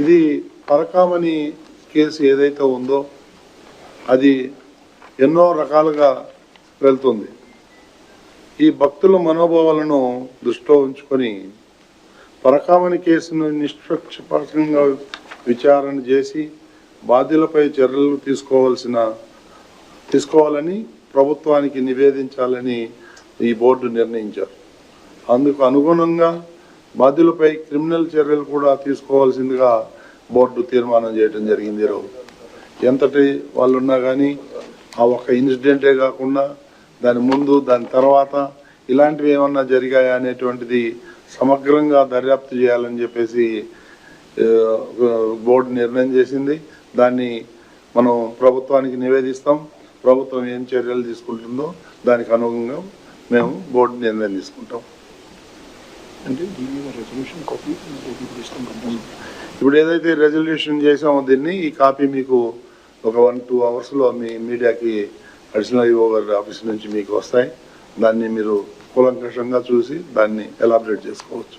ఇది పరకామణి కేసు ఏదైతే ఉందో అది ఎన్నో రకాలుగా వెళ్తుంది. ఈ భక్తుల మనోభావాలను దృష్టిలో ఉంచుకొని పరకామణి కేసును నిష్పక్షపాతంగా విచారణ చేసి బాధ్యులపై చర్యలు తీసుకోవాల్సిన తీసుకోవాలని ప్రభుత్వానికి నివేదించాలని ఈ బోర్డు నిర్ణయించారు. అందుకు అనుగుణంగా బాధ్యులపై క్రిమినల్ చర్యలు కూడా తీసుకోవాల్సిందిగా బోర్డు తీర్మానం చేయడం జరిగింది ఈరోజు ఎంతటి వాళ్ళు ఉన్నా కానీ ఆ ఒక్క ఇన్సిడెంటే కాకుండా దాని ముందు దాని తర్వాత ఇలాంటివి ఏమన్నా జరిగాయా అనేటువంటిది సమగ్రంగా దర్యాప్తు చేయాలని చెప్పేసి బోర్డు నిర్ణయం చేసింది. దాన్ని మనం ప్రభుత్వానికి నివేదిస్తాం. ప్రభుత్వం ఏం చర్యలు తీసుకుంటుందో దానికి అనుగుణంగా మేము బోర్డు నిర్ణయం తీసుకుంటాం. అంటే దీని రెజల్యూషన్ కాపీ ఇప్పుడు ఇస్తాం కంపల్సరీ ఇప్పుడు ఏదైతే రెజల్యూషన్ చేసామో దీన్ని ఈ కాపీ మీకు ఒక వన్ టూ అవర్స్లో మీ మీడియాకి అడిషనల్ ఓవర్ ఆఫీస్ నుంచి మీకు వస్తాయి. దాన్ని మీరు కూలంకషంగా చూసి దాన్ని ఎలాబరేట్ చేసుకోవచ్చు.